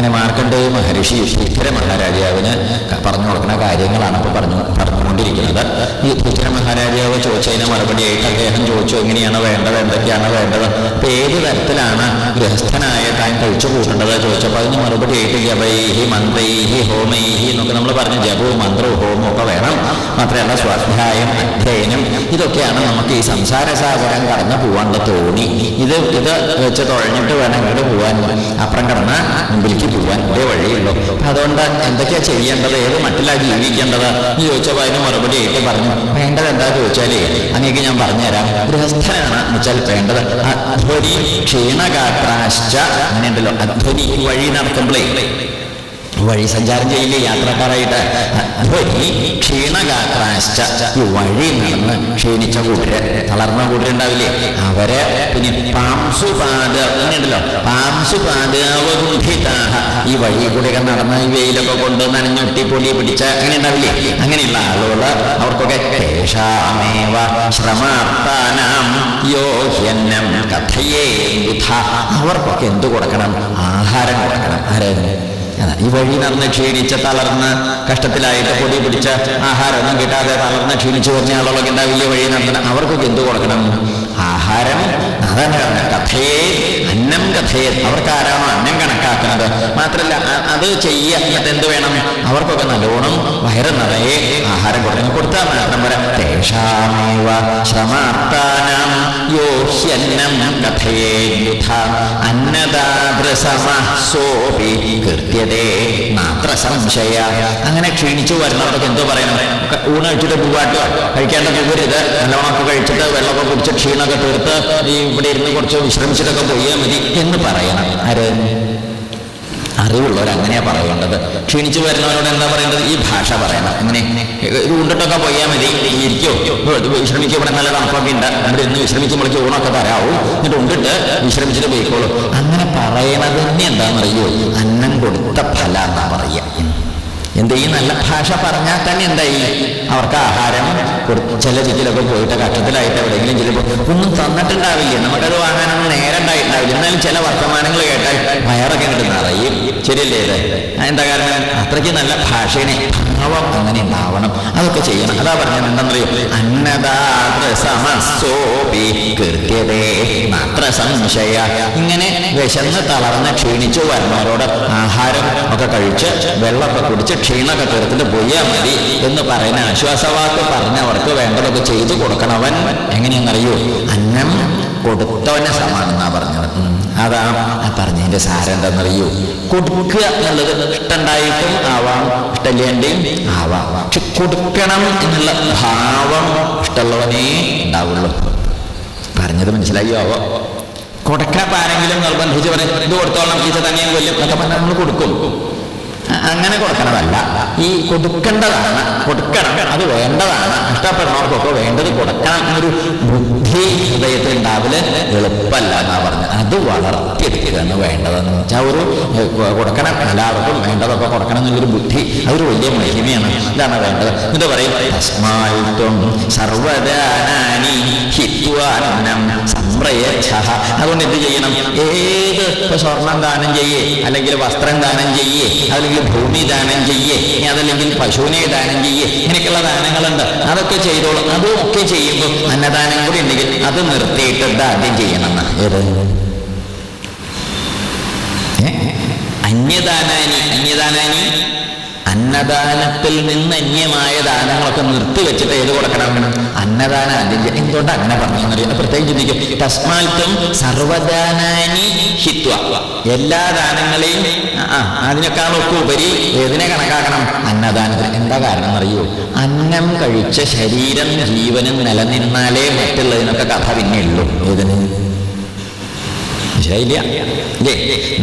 അങ്ങനെ മാർക്കണ്ഡേയ മഹർഷി യുധിഷ്ഠിര മഹാരാജാവിന് പറഞ്ഞു കൊടുക്കുന്ന കാര്യങ്ങളാണ് അപ്പോൾ പറഞ്ഞു പറഞ്ഞുകൊണ്ടിരിക്കുന്നത്. ഈ യുധിഷ്ഠിര മഹാരാജാവ് ചോദിച്ചതിന് മറുപടിയായിട്ട് അദ്ദേഹം ചോദിച്ചു എങ്ങനെയാണ് വേണ്ടത്? എന്തൊക്കെയാണ് വേണ്ടത്? പേര് ഏത് തരത്തിലാണ് ഗൃഹസ്ഥനായ താൻ കഴിച്ചു കൂട്ടേണ്ടത്? ചോദിച്ചപ്പോൾ അതിന് മറുപടിയായിട്ട് ജപൈഹി മന്ത്രൈഹി ഹോമൈഹി എന്നൊക്കെ നമ്മൾ പറഞ്ഞു ജപവും മന്ത്രവും ഹോമവും ഒക്കെ വേണം. മാത്രമല്ല സ്വാധ്യായം അധ്യയനം ഇതൊക്കെയാണ് നമുക്ക് ഈ സംസാര സാഗരം കടന്നു പോകാനുള്ള തോണി. ഇത് ഇത് വെച്ച് തുഴഞ്ഞിട്ട് വേണം ഇങ്ങോട്ട് പോകാൻ അപ്പുറം കടന്ന് മുമ്പിലേക്ക് പോകാൻ ഇതേ വഴിയുള്ളൂ. അപ്പൊ അതുകൊണ്ട് എന്തൊക്കെയാ ചെയ്യേണ്ടത്? ഏത് മട്ടിലാ ജീവിക്കേണ്ടത്? എന്ന് ചോദിച്ചപ്പോൾ അതിന് മറുപടി ആയിട്ട് പറഞ്ഞു. വേണ്ടത് എന്താ ചോദിച്ചാലേ അങ്ങേക്ക് ഞാൻ പറഞ്ഞുതരാം. ഗൃഹസ്ഥനാണ് എന്ന് വെച്ചാൽ വേണ്ടത്. അധ്വനി ക്ഷീണകാത്രാശ്ച അങ്ങനെയുണ്ടല്ലോ. അധ്വനി വഴി നടക്കുമ്പോഴേ വഴി സഞ്ചാരം ചെയ്യില്ലേ യാത്രക്കാരായിട്ട് ധ്വനി ക്ഷീണഗാത്രാശ്ച വഴി നടന്ന് ക്ഷീണിച്ച കൂട്ടര് തളർന്ന കൂട്ടരുണ്ടാവില്ലേ? അവരെ പിന്നെ പാംസുപാത അങ്ങനെയുണ്ടല്ലോ പാംസുപാദാവഗുംഭിതാഹ ഈ വഴി കൂടെയൊക്കെ നടന്ന് ഈ വെയിലൊക്കെ കൊണ്ട് നനഞ്ഞൊട്ടി പൊടി പിടിച്ച അങ്ങനെ ഉണ്ടാവില്ലേ അങ്ങനെയുള്ള ആളുകൾ അവർക്കൊക്കെ തേഷാമേവ ശ്രമാർത്ഥാനാം യോഹ്യന്നം കഥയേ വിധ അവർക്കൊക്കെ എന്ത് കൊടുക്കണം? ആഹാരം കൊടുക്കണം. ആരായിരുന്നു? ഈ വഴി നടന്ന് ക്ഷീണിച്ച് തളർന്ന് കഷ്ടത്തിലായിട്ട് പൊടി പിടിച്ച ആഹാരമൊന്നും കിട്ടാതെ തളർന്ന് ക്ഷീണിച്ച് കുറഞ്ഞ ആളുകളൊക്കെ ഉണ്ടാവില്ല വഴി നടന്ന? അവർക്കൊക്കെ എന്ത് കൊടുക്കണം? ആഹാരം പറഞ്ഞത് കഥയെ അന്നം കഥയെ അവർക്ക് ആരാണോ അന്നം കണക്കാക്കുന്നത്? മാത്രമല്ല അ- അത് ചെയ്യുക എന്നിട്ട് എന്ത് വേണം? അവർക്കൊക്കെ നല്ലോണം വയറ് നിറയെ ആഹാരം കൊടുക്കണം കൊടുത്താൽ മാത്രം വരാം തേഷാമേവ ശ്രമാർത്ഥാനാം യോഹ്യന്നം കഥയെ യുധ. അന്നദാദ്രസമസോപി കൃത്യതേ മാത്ര സംശയ. അങ്ങനെ ക്ഷീണിച്ചു വരുന്നവർക്ക് എന്തോ പറയണം? ഊണ് കഴിച്ചിട്ട് പൂവാട്ടോ. കഴിക്കേണ്ട പോകരുത് നല്ലോണമൊക്കെ കഴിച്ചിട്ട് വെള്ളമൊക്കെ കുടിച്ച് ക്ഷീണമൊക്കെ തീർത്ത് ഈ ഇവിടെ ഇരുന്ന് കുറച്ച് വിശ്രമിച്ചിട്ടൊക്കെ പോയാൽ മതി എന്ന് പറയണം. ആര്? അറിവുള്ളവർ അങ്ങനെയാ പറയേണ്ടത്. ക്ഷീണിച്ചു വരുന്നവരോട് എന്താ പറയേണ്ടത്? ഈ ഭാഷ പറയണം. അങ്ങനെ ഇത് ഉണ്ടിട്ടൊക്കെ പോയാൽ മതി. ഇരിക്കോ. വിശ്രമിക്കുക ഇവിടെ നല്ല തണുപ്പൊക്കെ ഉണ്ട്. അവിടെ ഇന്ന് വിശ്രമിച്ച് മുളിക്ക് ഊണൊക്കെ തരാവും. എന്നിട്ട് ഉണ്ടിട്ട് വിശ്രമിച്ചിട്ട് പോയിക്കോളൂ. അങ്ങനെ പറയണത് തന്നെ എന്താണെന്നറിയോ? അന്നം കൊടുത്ത ഫല എന്നാ പറയുക. എന്ത് ഈ നല്ല ഭാഷ പറഞ്ഞാൽ തന്നെ എന്തായി? അവർക്ക് ആഹാരം ചില ചിറ്റിലൊക്കെ പോയിട്ട് കഷ്ടത്തിലായിട്ട് എവിടെയെങ്കിലും ചിലപ്പോൾ ഒന്നും തന്നിട്ടുണ്ടാവില്ല? നമുക്കത് വാങ്ങാനൊന്നും നേരം ഉണ്ടായിട്ടുണ്ടാവില്ല. എന്നാലും ചില വർത്തമാനങ്ങൾ കേട്ടാൽ വയറൊക്കെ കിട്ടുന്ന അറിയും ശരിയല്ലേ എന്താ കാരണം? അത്രയ്ക്ക് നല്ല ഭാഷേനെ ഭാവം അങ്ങനെ ഉണ്ടാവണം. അതൊക്കെ ചെയ്യണം. അതാ പറഞ്ഞത് എന്താണെന്നറിയോ? അന്നദാത്ര സമസ്സോപി കൃത്യതേ മാത്ര സംശയ. ഇങ്ങനെ വിശന്ന് തളർന്ന് ക്ഷീണിച്ചു വരുന്നവരോട് ആഹാരം ഒക്കെ കഴിച്ച് വെള്ളമൊക്കെ കുടിച്ച് ക്ഷീണമൊക്കെ തീർത്തിട്ട് പോയാൽ മതി എന്ന് പറയുന്ന ആശ്വാസവാക്ക് പറഞ്ഞവർക്ക് വേണ്ടതൊക്കെ ചെയ്തു കൊടുക്കണവൻ എങ്ങനെയെന്നറിയൂ അന്നം കൊടുത്തവനെ സമാണെന്നാ പറഞ്ഞത്. അതാ പറഞ്ഞതിന്റെ സാരം എന്താണെന്നറിയോ? കൊടുക്കുക എന്നുള്ളത് ഇഷ്ടണ്ടായിട്ടും ആവാം ഇഷ്ടമില്ലേണ്ടിയും ആവാം. പക്ഷെ കൊടുക്കണം എന്നുള്ള ഭാവം ഇഷ്ടമുള്ളവനേ ഉണ്ടാവുള്ളൂ. പറഞ്ഞത് മനസ്സിലായോ? ആവോ കൊടുക്കാൻ ആരെങ്കിലും നിർബന്ധിച്ച് പറയും ഇത് കൊടുത്തോളാം ചീച്ച തന്നെയും കൊല്ലും എന്നൊക്കെ പറഞ്ഞാൽ നമ്മൾ കൊടുക്കും. അങ്ങനെ കൊടുക്കണതല്ല. ഈ കൊടുക്കേണ്ടതാണ് കൊടുക്കണം അത് വേണ്ടതാണ്. ഇഷ്ടപ്പെടുന്നവർക്കൊക്കെ വേണ്ടത് കൊടുക്കണം എന്നൊരു ബുദ്ധി ഹൃദയത്തിൽ ഉണ്ടാവൽ എളുപ്പമല്ല എന്നാ പറഞ്ഞത് അത് വളർത്തിയെടുക്കുകയാണ് വേണ്ടതെന്ന് വെച്ചാൽ ഒരു കൊടുക്കണം. എല്ലാവർക്കും വേണ്ടതൊക്കെ കൊടുക്കണം എന്നുള്ളൊരു ബുദ്ധി അതൊരു വലിയ മഹിമയാണ്. ഇതാണ് വേണ്ടത്. എന്നിട്ട് പറയും തസ്മാൽത്വം സർവദാനാനി ഹിത്വാനം സംപ്രയച്ഛ അതുകൊണ്ട് എന്ത് ചെയ്യണം? ഏത് സ്വർണം ദാനം ചെയ്യേ അല്ലെങ്കിൽ വസ്ത്രം ദാനം ചെയ്യേ അല്ലെങ്കിൽ ഭൂമി ദാനം ചെയ്യേ അതല്ലെങ്കിൽ പശുവിനെ ദാനം ചെയ്യേ ഇങ്ങനെയൊക്കെയുള്ള ദാനങ്ങളുണ്ട്. അതൊക്കെ ചെയ്തോളും. അതും ഒക്കെ ചെയ്യുമ്പോൾ അന്നദാനം കൂടി ഉണ്ടെങ്കിൽ അത് നിർത്തിയിട്ട് ആദ്യം ചെയ്യണം. ഏത്? അന്യദാനാനി. അന്യദാനാനി? അന്നദാനത്തിൽ നിന്ന് അന്യമായ ദാനങ്ങളൊക്കെ നിർത്തിവെച്ചിട്ട് ഏത് കൊടുക്കണം? അന്നദാനം എന്തുകൊണ്ട് അങ്ങനെ പറഞ്ഞറിയാം പ്രത്യേകം ചിന്തിക്കും. തസ്മാൽത്തും സർവദാനാനി ഹിത്വ. എല്ലാ ദാനങ്ങളെയും ആ, അതിനേക്കാളൊക്കെ ഉപരി ഏതിനെ കണക്കാക്കണം? അന്നദാനത്തിന്. എന്താ കാരണം എന്നറിയോ അന്നം കഴിച്ച ശരീരം ജീവനും നിലനിന്നാലേ മറ്റുള്ളതിനൊക്കെ കഥ പിന്നെ ഉള്ളൂ ഏതിന്? മനസ്സിലായില്ല അല്ലേ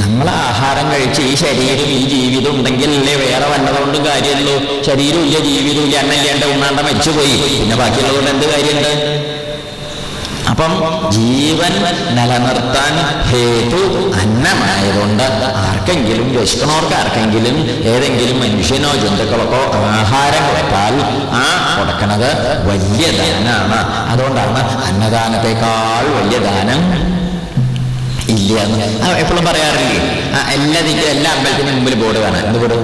നമ്മൾ ആഹാരം കഴിച്ച് ഈ ശരീരം ഈ ജീവിതം ഉണ്ടെങ്കിൽ അല്ലേ വേറെ വല്ലതുകൊണ്ടും കാര്യമുള്ളൂ ശരീരം ഇല്ല ജീവിതം ഇല്ല അന്നല്ലേണ്ട ഉണ്ണാണ്ട മരിച്ചുപോയി. പിന്നെ ബാക്കിയുള്ളതുകൊണ്ട് എന്ത് കാര്യമുണ്ട്? അപ്പം ജീവൻ നിലനിർത്താൻ ഹേതു അന്നമായതുകൊണ്ട് ആർക്കെങ്കിലും വിശക്കണോർക്ക് ആർക്കെങ്കിലും ഏതെങ്കിലും മനുഷ്യനോ ജന്തുക്കളൊക്കെ ആഹാരം കൊടുത്താൽ ആ കൊടുക്കണത് വലിയ ദാനാണ്. അതുകൊണ്ടാണ് അന്നദാനത്തെക്കാൾ വലിയ ദാനം ഇല്ല എപ്പോഴും പറയാറില്ലേ? ആ, എല്ലാ ദിക്കും എല്ലാ അമ്പലത്തിനും മുമ്പിൽ ബോർഡ് കാണാം എന്ത് ബോർഡ്?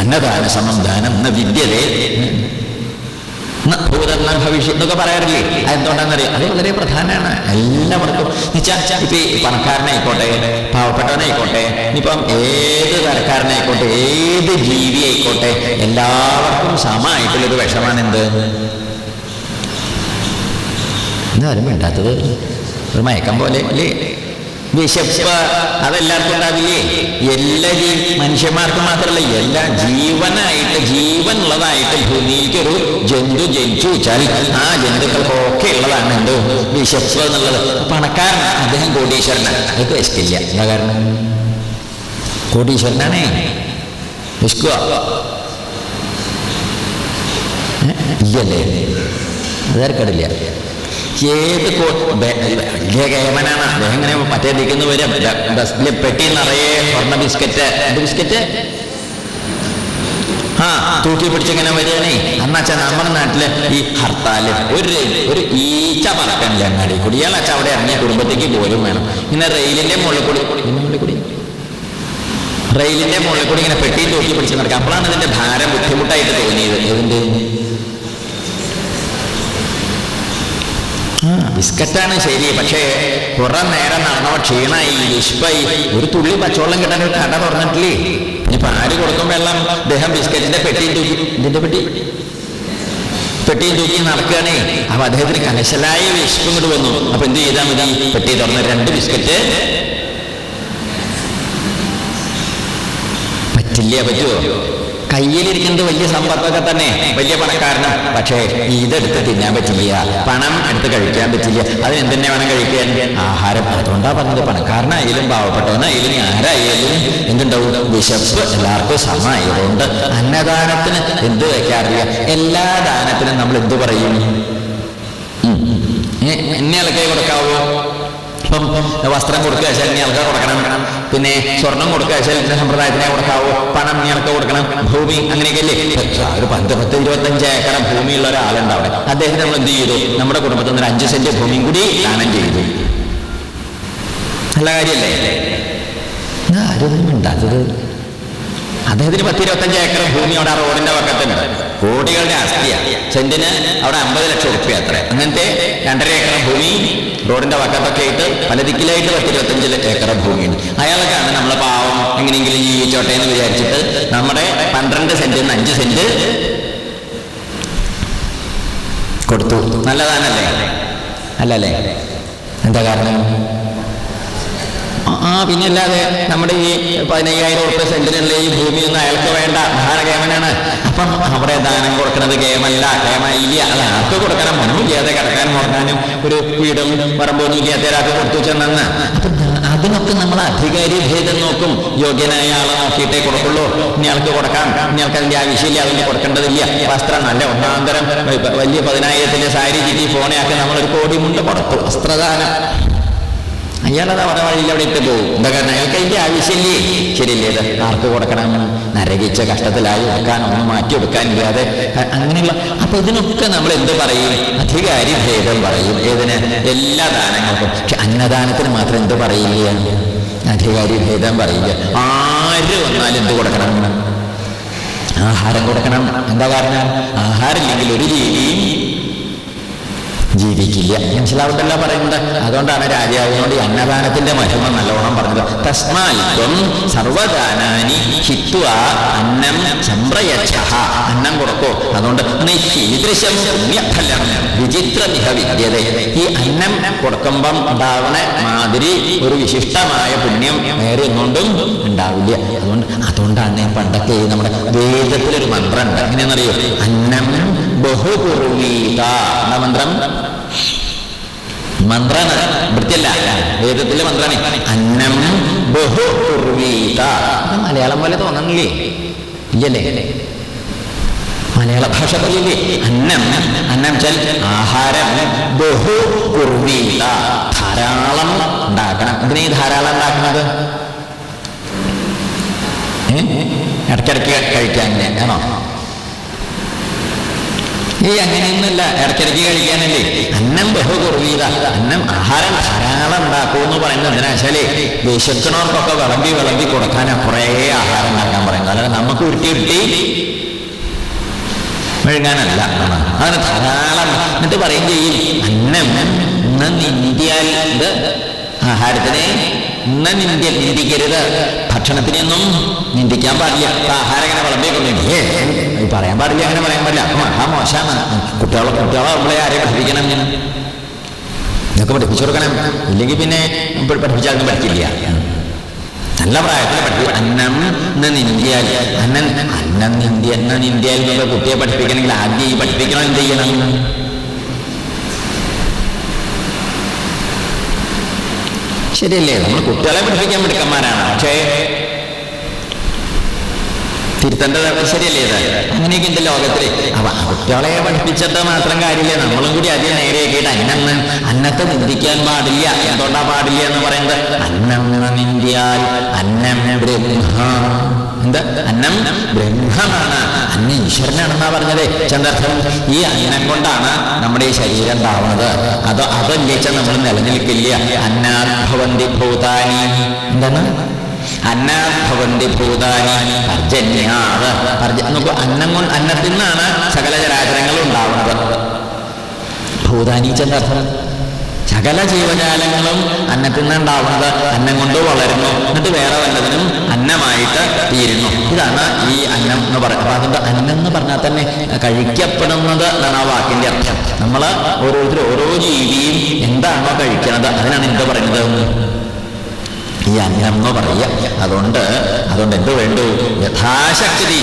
അന്നദാന സമം ദാനം എന്ന വിദ്യതേ. ന ഭൂതം ന ഭവിഷ്യത് എന്നൊക്കെ പറയാറില്ലേ? അതെന്തുകൊണ്ടാണെന്നറിയാം അത് വളരെ പ്രധാനമാണ്. എല്ലാവർക്കും. ഇപ്പൊ ഈ പണക്കാരനായിക്കോട്ടെ പാവപ്പെട്ടവനായിക്കോട്ടെ ഇനിയിപ്പം ഏത് തരക്കാരനായിക്കോട്ടെ ഏത് ജീവി ആയിക്കോട്ടെ എല്ലാവർക്കും സമമായിട്ടുള്ളൊരു വിഷമാണ് എന്ത് എന്നാലും വേണ്ടാത്തത് ഒരു മയക്കം പോലെ അല്ലേ? വിശപ്പ് അതെല്ലാവർക്കും ഉണ്ടാവില്ലേ? എല്ലാ ജീ മനുഷ്യന്മാർക്ക് മാത്രമല്ല എല്ലാ ജീവനായിട്ട് ജീവനുള്ളതായിട്ട് ഒരു ജന്തു ജനിച്ചു വെച്ചാൽ ആ ജന്തുക്കൾക്കൊക്കെ ഉള്ളതാണ് എന്ത്? വിശപ്പ് എന്നുള്ളത്. പണക്കാരൻ അദ്ദേഹം കോടീശ്വരനാണ്. അതൊക്കെ വിശക്കില്ല. എന്താ കാരണം? കോടീശ്വരനാണേ. വിശക്കുക ഇല്ലല്ലേ? അതാർക്കടില്ല ഏത് വലിയ അദ്ദേഹം ഇങ്ങനെ മറ്റേ നിൽക്കുന്നു വരും? ബസ്സിലെ പെട്ടി നിറയെ സ്വർണ ബിസ്ക്കറ്റ്. എന്ത് ബിസ്ക്കറ്റ്? ആ തൂക്കി പിടിച്ചിങ്ങനെ വരികയാണേ. അന്നച്ചാ നമ്മുടെ നാട്ടിൽ ഈ ഹർത്താൽ ഒരു ഒരു ഈച്ച പറക്കണില്ല അങ്ങാടി. കൂടി ഇയാളച്ച അവിടെ ഇറങ്ങിയ കുടുംബത്തേക്ക് പോലും വേണം. ഇങ്ങനെ റെയിലിന്റെ മുകളിൽ കൂടി കൂടി. റെയിലിന്റെ മുകളിൽ കൂടി ഇങ്ങനെ പെട്ടിയും തൂക്കി പിടിച്ച് നടക്കുക. അപ്പോഴാണ് ഇതിന്റെ ഭാരം ബുദ്ധിമുട്ടായിട്ട് തോന്നിയത്. ഇതിന്റെ ബിസ്ക്കറ്റാണ് ശരി പക്ഷേ കുറെ നേരം നടന്നവ ക്ഷീണായി വിഷ്പായി ഒരു തുള്ളി പച്ചവെള്ളം കിട്ടാൻ ഒരു കട തുറന്നിട്ടില്ലേ? ഇനിയിപ്പോൾ ആര് കൊടുക്കും എല്ലാം അദ്ദേഹം ബിസ്ക്കറ്റിന്റെ പെട്ടിയും തൂക്കി. ഇതിന്റെ പെട്ടി? പെട്ടിയും തൂക്കി നടക്കുകയാണേ. അപ്പൊ അദ്ദേഹത്തിന് കനശലായ വിശപ്പ് ഇങ്ങോട്ട് വന്നു. അപ്പൊ എന്ത് ചെയ്താൽ മതി? പെട്ടി തുറന്ന രണ്ട് ബിസ്ക്കറ്റ്. പറ്റില്ല? പറ്റുമോ കയ്യിലിരിക്കുന്നത് വലിയ സമ്പത്തൊക്കെ തന്നെ വലിയ പണക്കാരനും. പക്ഷേ ഇതെടുത്ത് തിന്നാൻ പറ്റില്ല. പണം എടുത്ത് കഴിക്കാൻ പറ്റില്ല. അത് എന്തിനെ വേണം കഴിക്കാൻ? ആഹാരം. അതുകൊണ്ടാ പറഞ്ഞത്. പണക്കാരനായാലും പാവപ്പെട്ടവനായാലും ആരായാലും എന്തുണ്ടാവും? വിശപ്പ്. എല്ലാവർക്കും സമയമായതുകൊണ്ട് അന്നദാനത്തിന് എന്ത് വയ്ക്കാറില്ല? എല്ലാ ദാനത്തിനും നമ്മൾ എന്തു പറയും? എന്നെ ഇളക്കി കൊടുക്കാവോ? ഇപ്പം വസ്ത്രം കൊടുക്കുക വെച്ചാൽ നീ ആൾക്കാർ കൊടുക്കണം. പിന്നെ സ്വർണം കൊടുക്കുക വെച്ചാൽ ഇന്ന സമ്പ്രദായത്തിനെ കൊടുക്കാവോ പണം നീ ആൾക്ക് കൊടുക്കണം. ഭൂമി അങ്ങനെയൊക്കെ അല്ലേ ഒരു പത്ത് പത്ത് ഇരുപത്തഞ്ച് ഏക്കർ ഭൂമിയുള്ള ഒരാളുണ്ട് അവിടെ. നമ്മൾ എന്ത് ചെയ്തു? നമ്മുടെ കുടുംബത്തിൽ നിന്ന് അഞ്ച് സെന്റ് ഭൂമിയും കൂടി ദാനം ചെയ്തു. നല്ല കാര്യല്ലേ ആരും ഉണ്ടാത്തത് അദ്ദേഹത്തിന് പത്ത് ഇരുപത്തഞ്ച് ഏക്കർ ഭൂമി അവിടെ ആ റോഡിന്റെ പക്കത്തുണ്ട്. കോടികളുടെ അസ്ഥിയ സെന്റിന് അവിടെ അമ്പത് ലക്ഷം റുപ്യ അത്ര. അങ്ങനത്തെ രണ്ടര ഏക്കർ ഭൂമി റോഡിന്റെ പക്കത്തൊക്കെ ആയിട്ട് പല ദിക്കിലായിട്ട് പത്ത് ഇരുപത്തഞ്ച് ഏക്കർ ഭൂമിയുണ്ട്. അയാൾക്കാണ് നമ്മളെ പാവം എങ്ങനെയെങ്കിലും ജീവിച്ചോട്ടെ എന്ന് വിചാരിച്ചിട്ട് നമ്മുടെ പന്ത്രണ്ട് സെന്റിൽ നിന്ന് അഞ്ച് സെന്റ് കൊടുത്തു. നല്ലതാണല്ലേ? അല്ലല്ലേ? എന്താ കാരണം? ആ പിന്നെ അല്ലാതെ നമ്മുടെ ഈ പതിനയ്യായിരം ഉറുപ്പ്യ സെന്റിനുള്ള ഈ ഭൂമി ഒന്നും അയാൾക്ക് വേണ്ട. ദാനകേമനാണ് അപ്പം അവിടെ ദാനം കൊടുക്കുന്നത് കേമല്ല കേമ ഇല്ല അത് ആർക്ക് കൊടുക്കണം? ഒന്നും ഇല്ലാതെ കിടക്കാനും ഉറങ്ങാനും ഒരു വീടും പറമ്പൊന്നും ഇല്ലാത്ത ഒരാൾക്ക് കൊടുത്തു ചെന്നെന്ന്. അതിനൊക്കെ നമ്മൾ അധികാരി ഭേദം നോക്കും. യോഗ്യനായ ആളെ നോക്കിയിട്ടേ കൊടുക്കുള്ളൂ. ഇനി ആൾക്ക് കൊടുക്കാം. ഇനി ആൾക്ക് അതിന്റെ ആവശ്യമില്ല അതിന് കൊടുക്കേണ്ടതില്ല. വസ്ത്രം നല്ല ഒന്നാന്തരം. വലിയ പതിനായിരത്തിന്റെ സാരി ചിറ്റി ഫോണയാക്കി നമ്മളൊരു കോടി മുണ്ട് കൊടുത്തു വസ്ത്രദാനം. അയാളത് വഴിയിൽ അവിടെ ഇട്ട് പോകും. എന്താ കാരണം? അയാൾക്ക് അതിന്റെ ആവശ്യമില്ലേ? ശരിയല്ലേ? ആർക്ക് കൊടുക്കണം? നരകിച്ച കഷ്ടത്തിലായി വെക്കാൻ ഒന്ന് മാറ്റിയെടുക്കാനില്ലാതെ ഇല്ലാതെ അങ്ങനെയുള്ള അപ്പൊ ഇതിനൊക്കെ നമ്മൾ എന്ത് പറയും? അധികാരി ഭേദം പറയും. ഏതിന്? എല്ലാ ദാനങ്ങൾക്കും. പക്ഷെ അന്നദാനത്തിന് മാത്രം എന്ത് പറയില്ല? അധികാരി ഭേദം പറയില്ല. ആര് വന്നാലും എന്ത് കൊടുക്കണം? ആഹാരം കൊടുക്കണം. എന്താ കാരണം? ആഹാരം ഇല്ലെങ്കിൽ ഒരു ജീവിയും ജീവിക്കില്ല. മനസ്സിലാവട്ടല്ല പറയുന്നത്? അതുകൊണ്ടാണ് രാജാവിനോട് അന്നദാനത്തിന്റെ മഹിമ നല്ലോണം പറഞ്ഞത്. തസ്മാൽത്വം സർവദാനാനി ഹിത്വ അന്നം സംപ്രയച്ഛ അന്നം കൊടുക്കോ. അതുകൊണ്ട് ഈദൃശം പുണ്യഫലം വിചിത്രമിഹ വിദ്യത. ഈ അന്നം കൊടുക്കുമ്പം ഉണ്ടാവണ മാതിരി ഒരു വിശിഷ്ടമായ പുണ്യം വേറെ ഒന്നുകൊണ്ടും ഉണ്ടാവില്ല. അതുകൊണ്ട് അതുകൊണ്ടാണ് പണ്ടൊക്കെ നമ്മുടെ വേദത്തിലൊരു മന്ത്രം ഉണ്ട് എങ്ങനെയാണെന്നറിയോ? അന്നം ബഹുകുർവീത എന്ന മന്ത്രം. മന്ത്രാണ്. വൃത്തിയല്ല. വേദത്തിലെ മന്ത്രാണ്. അന്നം ബഹുപുർവീത മലയാളം പോലെ തോന്നണില്ലേ? ഇല്ലല്ലേ? മലയാള ഭാഷ പോലെ അന്നം. അന്നം ചൽ ആഹാരം. ബഹു ധാരാളം ഉണ്ടാക്കണം. എന്തിനാ ഈ ധാരാളം ഉണ്ടാക്കുന്നത്? ഇടയ്ക്കിടയ്ക്ക് കഴിക്കാൻ ആണോ? ഈ അങ്ങനെയൊന്നുമല്ല. ഇടയ്ക്കിടയ്ക്ക് കഴിക്കാനല്ലേ. അന്നം ബഹു കുറവീത അന്നം ആഹാരം ധാരാളം ഉണ്ടാക്കൂ എന്ന് പറയുന്നത് എന്തിനാ വെച്ചാലേ വിശക്കണവർക്കൊക്കെ വിളമ്പി വിളമ്പി കൊടുക്കാനാ കുറേ ആഹാരം ഉണ്ടാക്കാൻ പറയുന്നത്. അല്ലാതെ നമുക്ക് ഉരുട്ടി ഉരുട്ടി മെഴുകാനല്ല അങ്ങനെ ധാരാളം. എന്നിട്ട് പറയും ചെയ്യും അന്നം നിന്ദിയാൽ ഇത് ആഹാരത്തിനെ ഇന്ന് നിന്ദ നിന്ദിക്കരുത്. ഭക്ഷണത്തിനൊന്നും നിന്ദിക്കാൻ പാടില്ല. ആഹാരം ഇങ്ങനെ അത് പറയാൻ പാടില്ല അങ്ങനെ പറയാൻ പാടില്ല. അപ്പം മഹാ മോശമാണ്. കുട്ടികളെ കുട്ടികളെ നമ്മളെ ആരെയും പഠിപ്പിക്കണം ഇങ്ങനെ. ഇതൊക്കെ പഠിപ്പിച്ചു കൊടുക്കണം. ഇല്ലെങ്കിൽ പിന്നെ പഠിപ്പിച്ചാലൊന്നും പഠിക്കില്ല. നല്ല പ്രായത്തിൽ പഠിപ്പി അന്നം എന്ന് നിന്ദിയാൽ അന്നൻ അന്നം നിന്ത്യ എന്ന നിന്ത്യയിൽ നിന്നൊക്കെ കുട്ടിയെ പഠിപ്പിക്കണമെങ്കിൽ ആദ്യം ഈ പഠിപ്പിക്കണം എന്ത് ചെയ്യണം? ശരിയല്ലേ? നമ്മൾ കുട്ടികളെ പഠിപ്പിക്കാൻ മിടുക്കന്മാരാണ്. പക്ഷേ തിരുത്തേണ്ടത് ശരിയല്ലേ ഇത്? അങ്ങനെയൊക്കെ ഉണ്ട് ലോകത്തിൽ. അപ്പൊ കുട്ടികളെ പഠിപ്പിച്ചിട്ട് മാത്രം കാര്യമില്ല? നമ്മളും കൂടി അതിൽ നേരെയൊക്കെയിട്ട് അന്നന്ന് അന്നത്തെ നിന്ദിക്കാൻ പാടില്ല. എന്തുകൊണ്ടാ പാടില്ല എന്ന് പറയുന്നത്? അന്നം നിന്ദിയാൽ അന്നം ബ്രഹ്മ. എന്താ? അന്നം ബ്രഹ്മമാണ്. അന്ന ഈശ്വരനാണെന്നാ പറഞ്ഞത്. ചന്ദ്രർത്ഥം ഈ അന്നം കൊണ്ടാണ് നമ്മുടെ ഈ ശരീരം ഉണ്ടാവുന്നത്. അതോ അതല്ലേ നമ്മൾ നിലനിൽക്കില്ല? അന്നാഭവന്തി ഭൂതാനി. എന്താണ്? അന്നാഭവന്തി ഭൂതാനി പർജന്യാത് പർജ നോക്കൂ അന്നം കൊണ്ട് അന്നത്തിൽ നിന്നാണ് സകല ചരാചരങ്ങളും ഉണ്ടാവുന്നത്. ഭൂതാനി ചെന്നർത്ഥം സകല ജീവജാലങ്ങളും അന്നത്തിൽ നിന്ന് ഉണ്ടാവുന്നത്. അന്നം കൊണ്ട് വളരുന്നു. എന്നിട്ട് വേറെ വല്ലതിനും അന്നമായിട്ട് തീരുന്നു. ഇതാണ് ഈ അന്നം എന്ന് പറയുന്നത്. അപ്പൊ അതുകൊണ്ട് അന്നം എന്ന് പറഞ്ഞാൽ തന്നെ കഴിക്കപ്പെടുന്നത് എന്നാണ് ആ വാക്കിന്റെ അർത്ഥം. നമ്മൾ ഓരോരുത്തരും ഓരോ ജീവിയും എന്താണോ കഴിക്കുന്നത്. അതിനാണ് എന്താ പറയുന്നത്? ഈ അന്നം എന്ന് പറയുക. അതുകൊണ്ട് അതുകൊണ്ട് എന്ത് വേണ്ടു? യഥാശക്തി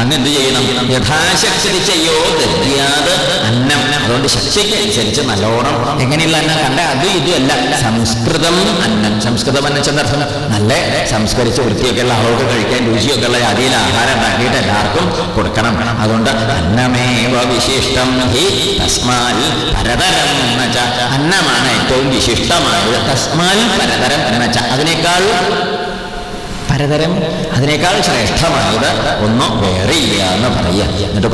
അങ്ങ് എന്ത് ചെയ്യണം? യഥാശക്തി ചെയ്യോ ദദ്യാത് അന്നം. അതുകൊണ്ട് ശക്തിക്ക് അനുസരിച്ച് നല്ലോണം. എങ്ങനെയുള്ള അന്നം? കണ്ട അത് ഇതുമല്ല സംസ്കൃതം അന്നം. സംസ്കൃതം അന്നം ചെന്നർത്ഥം നല്ല? സംസ്കരിച്ച് വൃത്തിയൊക്കെ ഉള്ള ആളുകൾക്ക് കഴിക്കാൻ രുചിയൊക്കെ ഉള്ള അതിൽ ആഹാരം ഉണ്ടാക്കിയിട്ട് എല്ലാവർക്കും കൊടുക്കണം. അതുകൊണ്ട് അന്നമേവ വിശിഷ്ടം ഹി തസ്മാൽ പരതരം എന്ന് വെച്ചാൽ അന്നമാണ് ഏറ്റവും വിശിഷ്ടമായത്. തസ്മാൽ പരതരം എന്ന് വെച്ചാൽ അതിനേക്കാൾ പരതരം അതിനേക്കാൾ ശ്രേഷ്ഠമായത് ഒന്നും ഇല്ല എന്ന് പറയുക. എന്നിട്ട്